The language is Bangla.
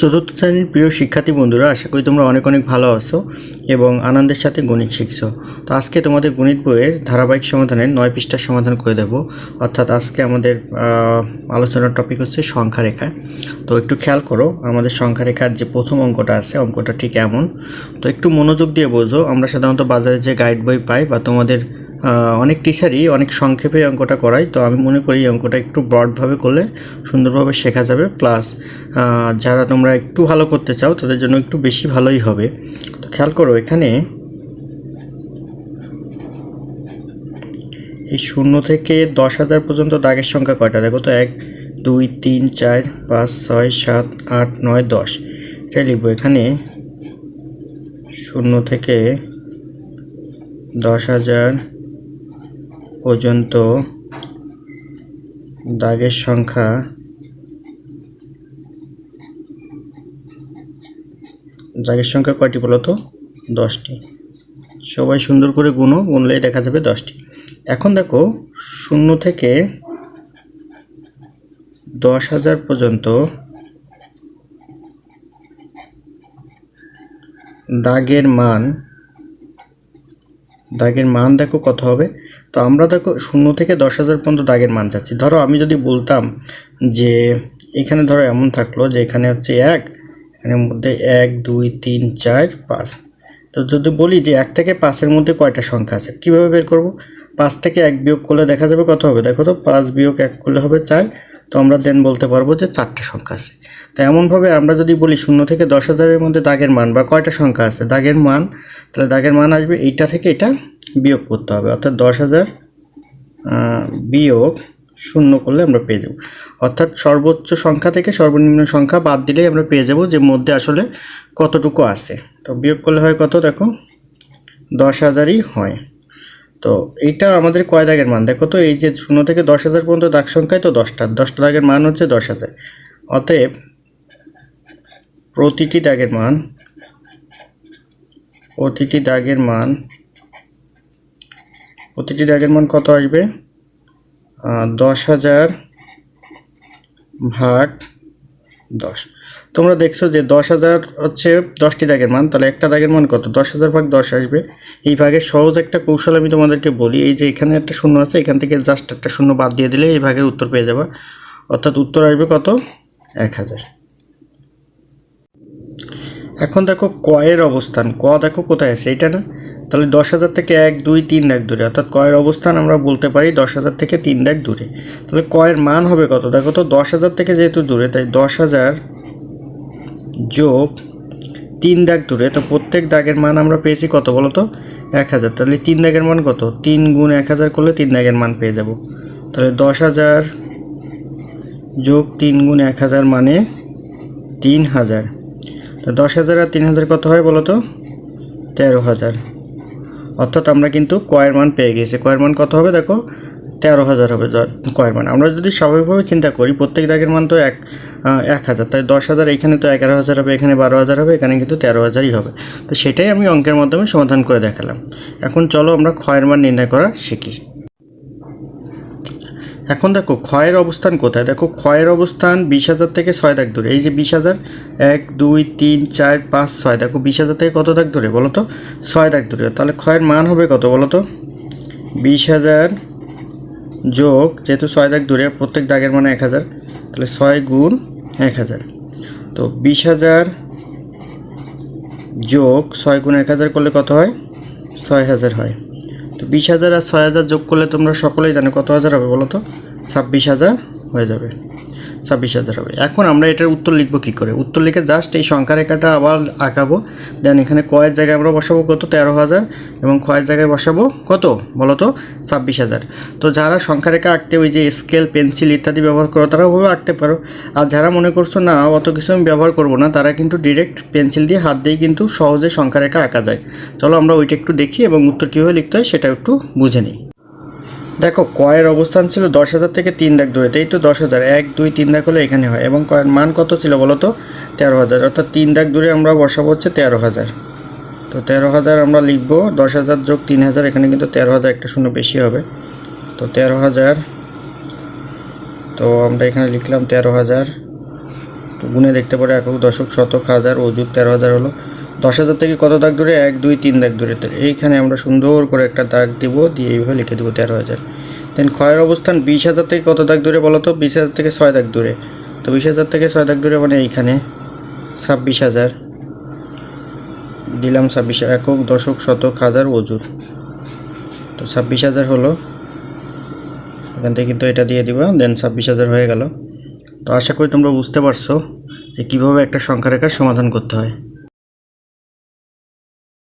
চতুর্থ শ্রেণির প্রিয় শিক্ষার্থী বন্ধুরা, আশা করি তোমরা অনেক অনেক ভালো আছো এবং আনন্দের সাথে গণিত শিখছো। তো আজকে তোমাদের গণিত বইয়ের ধারাবাহিক সমাধানের নয় পৃষ্ঠার সমাধান করে দেব। অর্থাৎ আজকে আমাদের আলোচনার টপিক হচ্ছে সংখ্যা রেখা তো একটু খেয়াল করো, আমাদের সংখ্যা রেখার যে প্রথম অঙ্কটা আছে, অঙ্কটা ঠিক এমন। তো একটু মনোযোগ দিয়ে বোঝো, আমরা সাধারণত বাজারে যে গাইড বই পাই বা তোমাদের অনেক টিচারই অনেক সংক্ষেপে অঙ্কটা করায়, তো আমি মনে করি অঙ্কটা একটু ব্রডভাবে করলে সুন্দরভাবে শেখা যাবে। প্লাস যারা তোমরা একটু ভালো করতে চাও, তাদের জন্য একটু বেশি ভালোই হবে। তো খেয়াল করো, এখানে এই শূন্য থেকে দশ হাজার পর্যন্ত দাগের সংখ্যা কয়টা? দেখো তো, এক, দুই, তিন, চার, পাঁচ, ছয়, সাত, আট, নয়, দশ। এটাই লিখব এখানে, শূন্য থেকে দশ হাজার পর্যন্ত দাগের সংখ্যা দাগের সংখ্যা কয়টি বলো তো? দশটি। সবাই সুন্দর করে গুনো গুনলেই দেখা যাবে দশটি। এখন দেখো, শূন্য থেকে দশ হাজার পর্যন্ত দাগের মান দাগের মান দেখো কত হবে? তো আমরা দেখো শূন্য থেকে দশ হাজার পর্যন্ত দাগের মান চাচ্ছি। ধরো আমি যদি বলতাম যে এখানে ধরো এমন থাকল যে এখানে হচ্ছে এক, এখানের মধ্যে এক, দুই, তিন, চার, পাঁচ। তো যদি বলি যে এক থেকে পাঁচের মধ্যে কয়টা সংখ্যা আছে, কীভাবে বের করব? পাঁচ থেকে এক বিয়োগ করলে দেখা যাবে কত হবে? দেখো তো পাঁচ বিয়োগ এক করলে হবে চার। তো আমরা দেন বলতে পারব যে চারটে সংখ্যা আছে। তো এমনভাবে আমরা যদি বলি শূন্য থেকে দশ হাজারের মধ্যে দাগের মান বা কয়টা সংখ্যা আছে? দাগের মান, তাহলে দাগের মান আসবে এইটা থেকে এটা বিয়োগ করতে হবে। অর্থাৎ দশ হাজার বিয়োগ শূন্য করলে আমরা পেয়ে যাব। অর্থাৎ সর্বোচ্চ সংখ্যা থেকে সর্বনিম্ন সংখ্যা বাদ দিলেই আমরা পেয়ে যাব যে মধ্যে আসলে কতটুকু আছে। তো বিয়োগ করলে হয় কত দেখো? দশ হাজারই হয়। তো এইটা আমাদের কয় দাগের মান? দেখো তো এই যে শূন্য থেকে দশ হাজার পর্যন্ত দাগ সংখ্যায় তো দশটা। দশটা দাগের মান হচ্ছে দশ হাজার। অতএব প্রতিটি দাগের মান, প্রতিটি দাগের মান প্রতিটি দাগের মান কত আসবে? দশ হাজার ভাগ দশ। তোমরা দেখছ যে দশ হাজার হচ্ছে দশটি দাগের মান, তাহলে একটা দাগের মান কত? দশ হাজার ভাগ দশ আসবে। এই ভাগের সহজ একটা কৌশল আমি তোমাদেরকে বলি, এই যে এখানে একটা শূন্য আছে, এখান থেকে জাস্ট একটা শূন্য বাদ দিয়ে দিলে এই ভাগের উত্তর পেয়ে যাবা। অর্থাৎ উত্তর আসবে কত? এক হাজার। এখন দেখো কয়ের অবস্থান। ক দেখো কোথায় আছে? এটা না? তাহলে দশ হাজার থেকে এক, দুই, তিন দাগ দূরে, অর্থাৎ কয়ের অবস্থান আমরা বলতে পারি দশ হাজার থেকে তিন দাগ দূরে। তাহলে কয়ের মান হবে কত? দেখো তো, দশ হাজার থেকে যেহেতু দূরে, তাই দশ হাজার যোগ তিন দাগ দূরে, তো প্রত্যেক দাগের মান আমরা পেয়েছি কত বলো তো? এক হাজার। তাহলে তিন দাগের মান কত? তিন গুণ এক হাজার করলে তিন দাগের মান পেয়ে যাব। তাহলে দশ হাজার যোগ তিন গুণ এক হাজার মানে তিন হাজার। তো দশ হাজার আর তিন হাজার কত হয় বলো তো? তেরো হাজার। অর্থাৎ আমরা কিন্তু কয়ের মান পেয়ে গেছি। কয়ের মান কত হবে দেখো? তেরো হাজার হবে কয়ের মান। আমরা যদি স্বাভাবিকভাবে চিন্তা করি, প্রত্যেক দাগের মান তো এক এক হাজার। তাই দশ হাজার, এখানে তো এগারো হাজার হবে, এখানে বারো হাজার হবে, এখানে কিন্তু তেরো হাজারই হবে। তো সেটাই আমি অঙ্কের মাধ্যমে সমাধান করে দেখালাম। এখন চলো আমরা ক্ষয়ের মান নির্ণয় করা শিখি। এখন দেখো, ক্ষয়ের অবস্থান কোথায়? দেখো, ক্ষয়ের অবস্থান বিশ হাজার থেকে ছয় দাগ ধরে এই যে বিশ হাজার, এক, দুই, তিন, চার, পাঁচ, ছয়, দেখো, বিশ হাজার থেকে কত দাগ ধরে বলো তো? ছয় দাগ ধরে তাহলে ক্ষয়ের মান হবে কত বলো তো? বিশ হাজার যোগ, যেহেতু ছয় দাগ ধরে প্রত্যেক দাগের মানে এক হাজার, তাহলে ছয় গুণ এক হাজার। তো বিশ হাজার যোগ ছয় গুণ এক হাজার করলে কত হয়? ছয় হাজার হয়। তো বিশ হাজার আর ছয় হাজার যোগ করলে তোমরা সকলেই জানো কত হাজার হবে বলো তো? ছাব্বিশ হাজার হয়ে যাবে। ছাব্বিশ হাজার হবে। এখন আমরা এটার উত্তর লিখব কী করে? উত্তর লিখে জাস্ট এই সংখ্যা রেখাটা আবার আঁকাবো। দেন এখানে কয়ের জায়গায় আমরা বসাবো কত? তেরো হাজার। এবং ক্ষয়ের জায়গায় বসাবো কত? বলো তো ছাব্বিশ হাজার। তো যারা সংখ্যা রেখা আঁকতে ওই যে স্কেল পেন্সিল ইত্যাদি ব্যবহার করো তারা ওভাবে আঁকতে পারো। আর যারা মনে করছ, না, অত কিছু আমি ব্যবহার করব না, তারা কিন্তু ডিরেক্ট পেন্সিল দিয়ে হাত দিয়ে কিন্তু সহজে সংখ্যা রেখা আঁকা যায়। চলো আমরা ওইটা একটু দেখি এবং উত্তর কীভাবে লিখতে হয় সেটা একটু বুঝে নিই। দেখো, কয়ের অবস্থান ছিল দশ হাজার থেকে তিন দাগ দূরে এই তো দশ হাজার। এক, দুই, তিন দাগ হলে এখানে হয়। এবং কয়ের মান কত ছিল বলো তো? তেরো হাজার। অর্থাৎ তিন দাগ দূরে আমরা বসাবো হচ্ছে তেরো হাজার। তো তেরো হাজার আমরা লিখব, দশ হাজার যোগ তিন হাজার, এখানে কিন্তু তেরো হাজার একটা শূন্য বেশি হবে। তো তেরো হাজার, তো আমরা এখানে লিখলাম তেরো হাজার। গুনে দেখতে পারো একক দশক শতক হাজার অজুর তেরো হাজার হলো। দশ হাজার থেকে কত দাগ দূরে? এক, দুই, তিন দাগ দূরে। এইখানে আমরা সুন্দর করে একটা দাগ দিব, দিয়ে এইভাবে লিখে দেবো তেরো হাজার। দেন ক্ষয়ের অবস্থান বিশ হাজার থেকে কত দাগ দূরে বলো তো বিশ হাজার থেকে ছয় দাগ দূরে। তো বিশ হাজার থেকে ছয় দাগ দূরে মানে এইখানে ছাব্বিশ হাজার। দিলাম ছাব্বিশ একক, দশক, শতক, হাজার অজুর তো ছাব্বিশ হাজার হলো। এখান থেকে কিন্তু এটা দিয়ে দিব দেন ছাব্বিশ হাজার হয়ে গেল। তো আশা করি তোমরা বুঝতে পারছ যে কীভাবে একটা সংখ্যা রেখার সমাধান করতে হয়।